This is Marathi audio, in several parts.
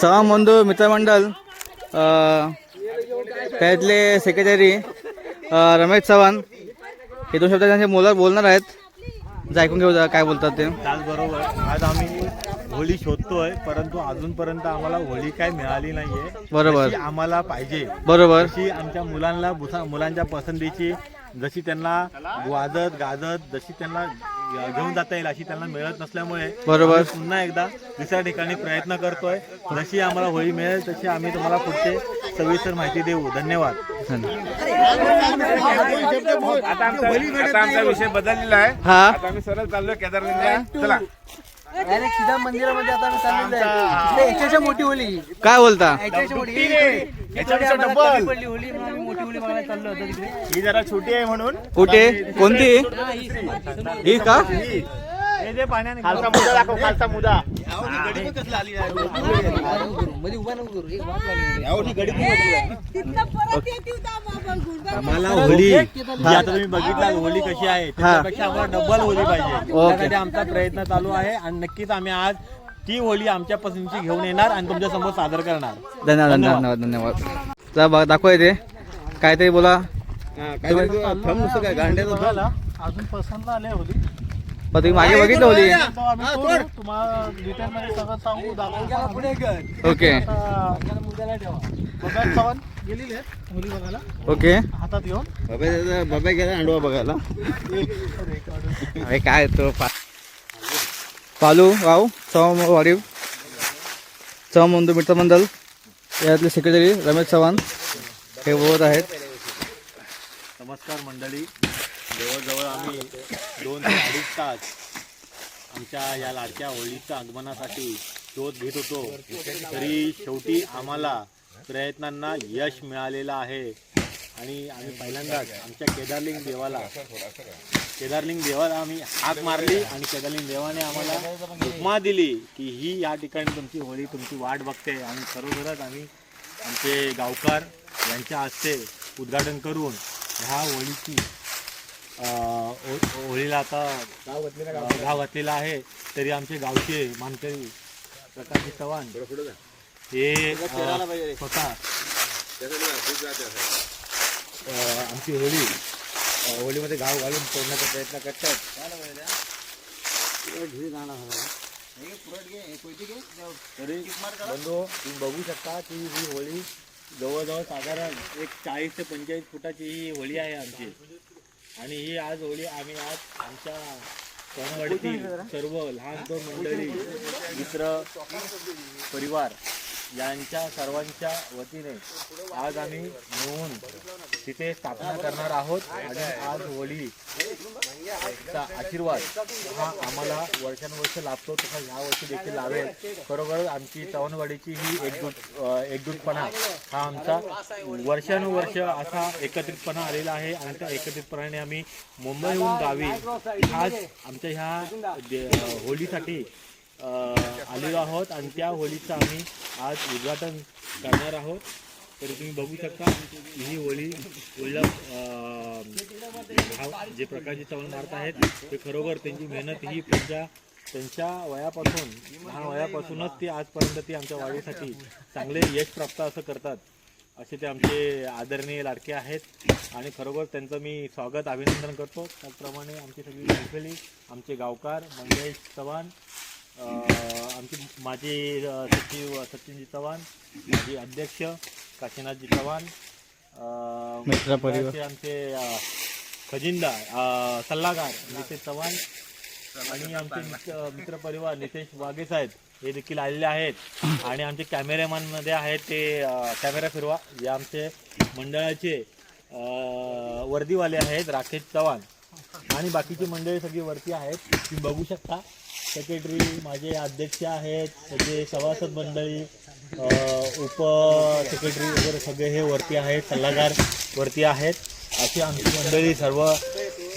चव्हाण बंधू मित्रमंडळ त्यातले सेक्रेटरी रमेश चव्हाण. हे दोन शब्द त्यांच्या मुलं बोलणार आहेत जे ऐकून घेऊ काय बोलतात ते. त्याचबरोबर आज आम्ही होळी शोधतोय परंतु अजूनपर्यंत आम्हाला होळी काय मिळाली नाहीये. बरोबर. आम्हाला पाहिजे बरोबर. आमच्या मुलांना मुलांच्या पसंतीची जशी त्यांना वाजत गाजत जशी त्यांना घेऊन जाता येईल अशी त्यांना मिळत नसल्यामुळे बरोबर. पुन्हा एकदा दुसऱ्या ठिकाणी प्रयत्न करतोय. जशी आम्हाला होळी मिळेल तशी आम्ही तुम्हाला पुढचे सविस्तर माहिती देऊ. धन्यवाद. आता आमचा विषय बदललेला आहे. हा. आता आम्ही सरळ चाललोय केदारनाथला. चला. डायरेक्ट सीधा मंदिरामध्ये आता आम्ही चाललेलो आहे. इकडे याच्यापेक्षा मोठी होली. काय बोलता? याच्यापेक्षा मोठी याच्यापेक्षा आम्हाला डबल. कमी पडली होली म्हणून आम्ही मोठी होली बघायला चाललो होतो तिकडे. ही जरा छोटी आहे म्हणून. कुठे? कोणती? ही का? हे जे पाण्याने खालचा मुदा दाखव खालचा मुदा. आम्हाला होळी. जी आता तुम्ही बघितला होळी कशी आहे. त्याच्यापेक्षा आम्हाला डबल होळी पाहिजे. ओके. त्यासाठी आमचा प्रयत्न चालू आहे आणि नक्कीच आम्ही आज ती होळी आमच्या पसंतीची घेऊन येणार आणि तुमच्यासमोर सादर करणार. धन्यवाद धन्यवाद धन्यवाद. चला बघा दाखवा इथे काहीतरी बोला. अजून पसंत आले होती पण तुम्ही मागे बघितलं होली तुम्हाला डिटेल मध्ये सगळं सांगू दाखवू ओके. चव्हाण गेलेले आहेत होळी बघायला. ओके. हातात घेऊन. बाबा गेला अंडवा बघायला? अरे काय तो? पा पालू वाव चव्हाण वाडीव चव्हाण बंधू मित्रमंडळ यातले सेक्रेटरी रमेश चव्हाण. हे बोलत आहेत. नमस्कार मंडळी. जवळजवळ आम्ही दोन ते अडीच तास आमच्या या लाडक्या होळीच्या आगमनासाठी शोध घेत होतो. तरी शेवटी आम्हाला प्रयत्नांना यश मिळालेलं आहे. आणि आम्ही पहिल्यांदाच आमच्या केदारलिंग देवाला केदारलिंग देवाला आम्ही हाक मारली आणि केदारलिंग देवाने आम्हाला उपमा दिली की ही या ठिकाणी तुमची होळी तुमची वाट बघते. आणि खरोखरच आम्ही आमचे गावकार यांच्या हस्ते उद्घाटन करून ह्या होळीची होळीला आता घाव घातलेला आहे. तरी आमचे गावचे मानकरी प्रकाशजी चव्हाण हे स्वतः. आमची होळी होळीमध्ये घाव घालून सोडण्याचा प्रयत्न करतात. बंधू तुम्ही बघू शकता की ही होळी जवळजवळ साधारण एक चाळीस ते पंचेचाळीस फुटाची ही होळी आहे आमची. आणि ही आज होळी आम्ही आज आमच्या सर्व लहान दोन मंडळी मित्र परिवार यांच्या सर्वांच्या वतीने आज आम्ही मिळून तिथे स्थापना करणार आहोत आणि आज होळी चा आशीर्वाद हा आम्हाला वर्षानुवर्ष लाभतो तसा ह्या वर्षी देखील लावेल खरोखर आमची चव्हाणवाडीची ही एकजूट एकजूटपणा हा आमचा वर्षानुवर्ष असा एकत्रितपणा आलेला आहे आणि त्या एकत्रितपणाने आम्ही मुंबईहून गावी आज आमच्या ह्या दे- होळीसाठी आलेलो आहोत आणि त्या होळीचं आम्ही आज उद्घाटन करणार आहोत. तर तुम्ही बघू शकता ही होळी होळीला जे प्रकाशजी चव्हाण मारत आहेत ते खरोखर त्यांची मेहनत ही त्यांच्या त्यांच्या वयापासून लहान वयापासूनच ते आजपर्यंत ते आमच्या वाढीसाठी चांगले यश प्राप्त असं करतात असे ते आमचे आदरणीय लाडके आहेत. आणि खरोखर त्यांचं मी स्वागत अभिनंदन करतो. त्याचप्रमाणे आमची सगळी मैफिली आमचे गावकार मंगेश चव्हाण आमचे माझे सचिव सचिनजी चव्हाण माजी अध्यक्ष काशीनाथजी चव्हाण अ, मित्र परिवार. मंडळाचे आमचे खजिनदार सल्लागार नितेश चव्हाण आणि आमचे मित्र मित्रपरिवार नितेश वाघे साहेब हे देखील आलेले आहेत. आणि आमचे कॅमेरामॅनमध्ये आहेत ते कॅमेरा फिरवा. जे आमचे मंडळाचे वर्दीवाले आहेत राकेश चव्हाण. आणि बाकीची मंडळी सगळी वरती आहेत. तुम्ही बघू शकता. सेक्रेटरी माझे अध्यक्ष आहेत त्याचे सभासद मंडळी उप सेक्रेटरी वगैरे सगळे हे वरती आहेत सल्लागार वरती आहेत. अशी आमची मंडळी सर्व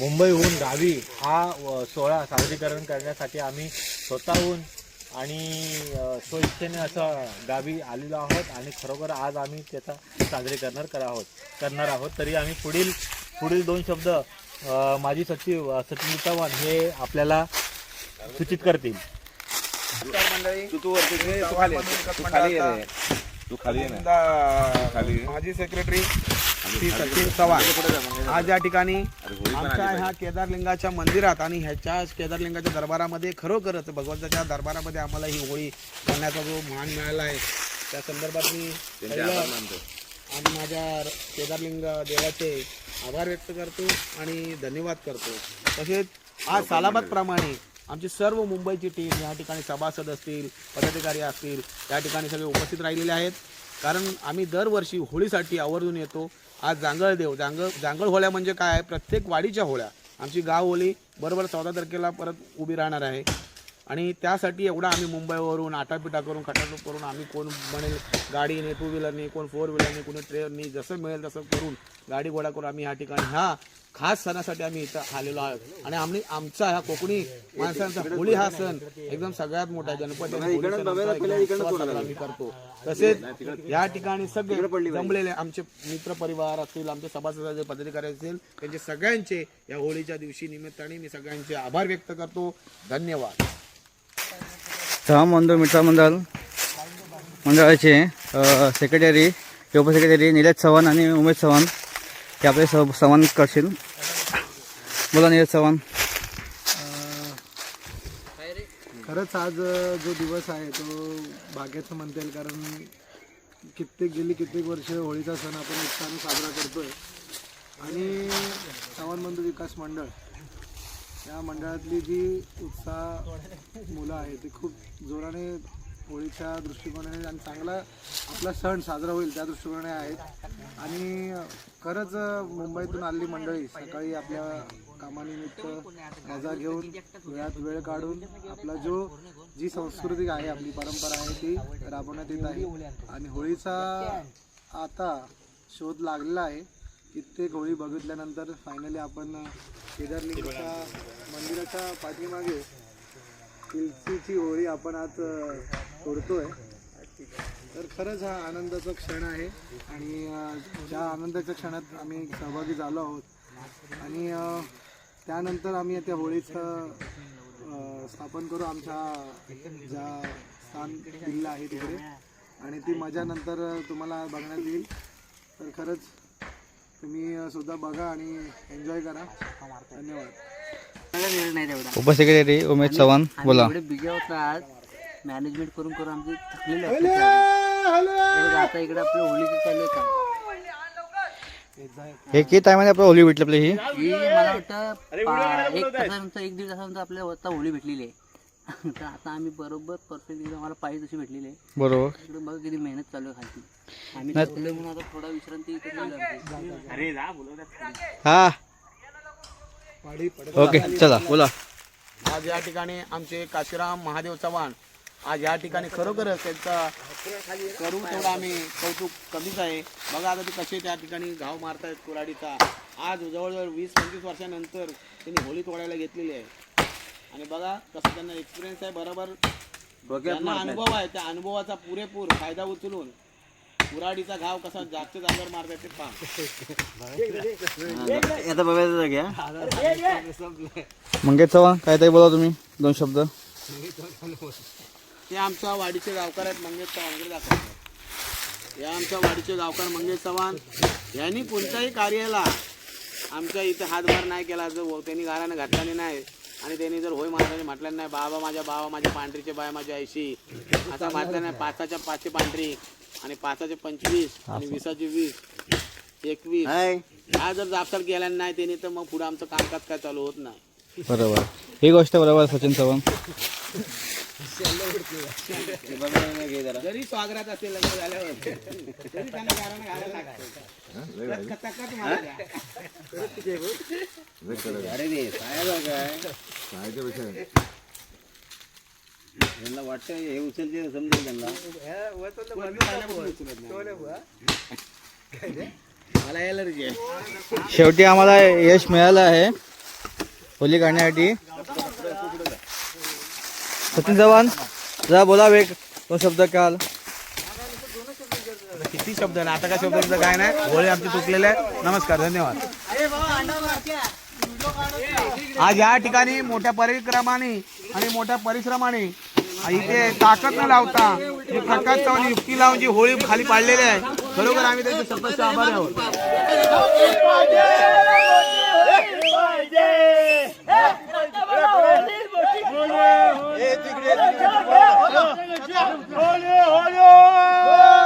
मुंबईहून गावी हा व सोहळा साजरीकरण करण्यासाठी आम्ही स्वतःहून आणि अ, स्वइच्छेने असं गावी आलेलो आहोत आणि खरोखर आज आम्ही त्याचा साजरे करणार कर आहोत करणार आहोत. तरी आम्ही पुढील पुढील दोन शब्द माझी माजी सचिव सचिन चव्हाण हे आपल्याला सूचित करतील. तू तू वरती घे, तू खाली ये. तू खाली ये रे. तू खाली ये ना. खाली ये. माजी सेक्रेटरी श्री सचिन चव्हाण. आज या ठिकाणी आमच्या ह्या केदारलिंगाच्या मंदिरात आणि ह्याच्या केदारलिंगाच्या दरबारामध्ये खरोखरच भगवंताच्या दरबारामध्ये आम्हाला ही होळी करण्याचा जो मान मिळाला आहे त्या संदर्भात मी पहिलं आणि माझ्या केदारलिंग देवाचे आभार व्यक्त करतो आणि धन्यवाद करतो. तसेच आज सालाबादप्रमाणे आमची सर्व मुंबईची टीम या ठिकाणी सभासद असतील पदाधिकारी असतील या ठिकाणी सगळे उपस्थित राहिलेले आहेत. कारण आम्ही दरवर्षी होळीसाठी आवर्जून येतो. आज जांगळदेव जांगळ जांगळ होळ्या म्हणजे काय? प्रत्येक वाडीच्या होळ्या. आमची गाव होळी बरोबर चौदा तारखेला परत उभी राहणार आहे. आणि त्यासाठी एवढा आम्ही मुंबईवरून आटापिटा करून खटाटूप करून आम्ही कोण बनेल गाडीने टू व्हीलरने कोण फोर व्हीलरने कोणी ट्रेनने जसं मिळेल तसं करून गाडी गोळा करून आम्ही ह्या ठिकाणी ह्या खास सणासाठी आम्ही इथं आलेलो आहोत. आणि आम्ही आमचा ह्या कोकणी माणसांचा होळी हा सण एकदम सगळ्यात मोठा. गणपती आम्ही करतो. तसेच या ठिकाणी सगळे जमलेले आमचे मित्र परिवार असतील आमचे सभासद पदाधिकारी असतील त्यांचे सगळ्यांचे या होळीच्या दिवशी निमित्ताने मी सगळ्यांचे आभार व्यक्त करतो. धन्यवाद. चव्हाण बंधू मित्र मंडळ मंडळाचे सेक्रेटरी उपसेक्रेटरी निलेश चव्हाण आणि उमेश चव्हाण. हे आपले सव संवाद करशील. बोला निलेश चव्हाण. खरंच आज जो दिवस आहे तो भाग्याचं म्हणता येईल कारण कित्येक गेली कित्येक वर्ष होळीचा सण आपण उत्साहाने साजरा करतोय. आणि चव्हाण बंधू विकास मंडळ या मंडळातली जी उत्साह मुलं आहेत ती खूप जोराने होळीच्या दृष्टिकोनाने आणि चांगला आपला सण साजरा होईल त्या दृष्टिकोनाने आहेत. आणि खरंच मुंबईतून आलेली मंडळी सकाळी आपल्या कामानिमित्त मजा घेऊन वेळात वेळ काढून आपला जो जी संस्कृती आहे आपली परंपरा आहे ती राबवण्यात येत आहे. आणि होळीचा आता शोध लागलेला आहे. कित्येक होळी बघितल्यानंतर फायनली आपण केदारलिंगच्या मंदिराच्या पाठीमागे तुलसीची होळी आपण आज अ, तोडतोय तर खरंच हा आनंदाचा क्षण आहे आणि ज्या आनंदाच्या क्षणात आम्ही सहभागी झालो आहोत आणि त्यानंतर आम्ही त्या होळीचं स्थापन करू. आमच्या ज्या स्थान दिलं आहे तिकडे. आणि ती मजा नंतर तुम्हाला बघण्यात येईल. तर खरंच तुम्ही सुद्धा बघा आणि एन्जॉय करा. धन्यवाद. वेळ नाही तेवढा. उपसेक्रेटरी उमेश चव्हाण बोला. बिगे होत आज मॅनेजमेंट करून करून आमचे थकलेले हे आता इकडे आपलं होळीचं चालू आहे काम हे किती टायमाने आपलं होली भेटली आपली ही? ही मला वाटतं एक तासानंतर एक दीड तासानंतर आपल्याला होळी भेटलेली आहे. तर आता आम्ही बरोबर परफेक्ट एकदम मला पाहिजे तशी भेटलेली आहे. बरोबर. इकडे बघा किती मेहनत चालू आहे खालची आम्ही म्हणून आता थोडा विश्रांती इथे केली आमची. हा. ओके चला बोला. आज या ठिकाणी आमचे काशीराम महादेव चव्हाण आज या ठिकाणी खरोखरच त्यांचा करू तेवढा आम्ही कौतुक कमीच आहे. बघा आता ते कसे त्या ठिकाणी घाव मारतायत कुराडीचा आज जवळजवळ वीस पंचवीस वर्षानंतर त्यांनी होळी तोडायला घेतलेली आहे. आणि बघा कसं त्यांना एक्सपिरियन्स आहे बरोबर. त्यांना अनुभव आहे त्या अनुभवाचा पुरेपूर फायदा उचलून कुराडीचा घाव कसा जास्त जागेवर मारतायत ते पहा. मंगेश चव्हाण काहीतरी बोला तुम्ही दोन शब्द. ते आमच्या वाडीचे गावकार आहेत मंगेश चव्हाणकडे दाखवतो या आमच्या वाडीचे गावकार मंगेश चव्हाण यांनी कोणत्याही कार्याला आमच्या इथे हातभार नाही केला जो त्यांनी घरानं घातल्याने नाही. आणि त्यांनी जर होय महाराजांनी म्हटलं नाही बाबा माझ्या बाबा माझ्या पांढरीचे बाय माझ्या ऐशी असं म्हटलं नाही पाचाच्या पाचशे पांढरी आणि पाचाचे पंचवीस आणि वीसाचे वीस एकवीस. हा जर जापसाल केला नाही त्यांनी तर मग पुढे आमचं कामकाज काय चालू होत नाही. बरोबर. ही गोष्ट बरोबर सचिन चव्हाण. जरी स्वागत असेल लग्न झाल्यावर तरी त्यांना घरानं घालायला लागतं. कचाकच मारायला. मला आहे. शेवटी आम्हाला यश मिळालं आहे. होली काढण्यासाठी सचिन चव्हाण जरा बोला वेग दोन शब्द काल किती शब्द ना आता काय शब्द काय नाही होळी आमचे चुकलेले आहे नमस्कार धन्यवाद आज या ठिकाणी मोठ्या परिक्रमाने आणि मोठ्या परिश्रमाने इथे ताकद न लावता जी प्रकाश चव्हाण युक्ती लावून जी होळी खाली पाडलेली आहे खरोखर आम्ही त्याचे सततचे आभारी आहोत Olê! Eita, igreja! olha, olha, olê. olê. olê.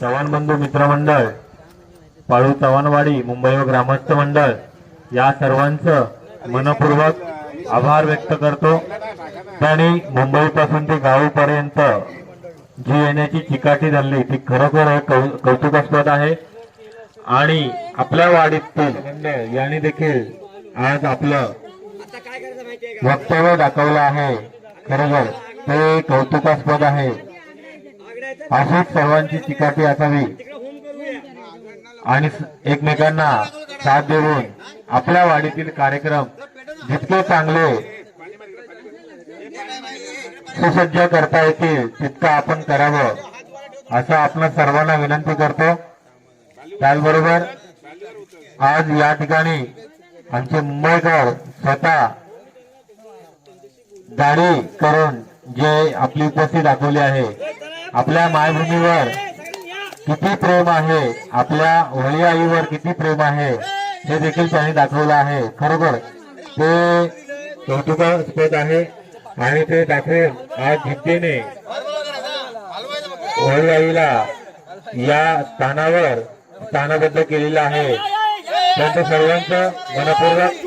Chavan बंधू मित्रमंडळ पाळू चव्हाणवाडी मुंबई व ग्रामस्थ मंडळ या सर्वांचं मनपूर्वक आभार व्यक्त करतो. त्यांनी मुंबईपासून ते गावापर्यंत जी येण्याची चिकाटी झाली. ती खरोखर कौ- कौतुकास्पद आहे. आणि आपल्या वाडीतील म्हणजे यांनी देखील आज आपलं वक्तव्य दाखवलं आहे. खरोखर ते कौतुकास्पद आहे. अशीच सर्वांची चिकाटी असावी. आणि एकमेकांना साथ देऊन आपल्या वाडीतील कार्यक्रम जितके चांगले सुसज्ज करता येतील तितकं आपण करावं असं आपण सर्वांना विनंती करतो. त्याचबरोबर आज या ठिकाणी आमचे मुंबईकर स्वतः गाडी करून जे आपली उपस्थिती दाखवली आहे आपल्या मायभूमीवर किती प्रेम आहे आपल्या होळी आईवर किती प्रेम आहे हे देखील त्यांनी दाखवलं आहे. खरोखर ते कौतुकास्पद आहे. आणि ते दाखवून आज जिद्दीने वळवाईला या स्थानावर स्थानबद्ध केलेलं आहे. त्यांचं सर्वांचं मनपूर्वक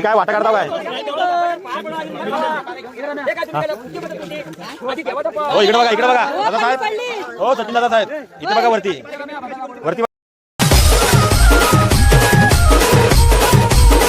काय वाटा करता काय? हो इकडे बघा इकडे बघा. दादा साहेब हो सचिन दादा साहेब इथे बघा वरती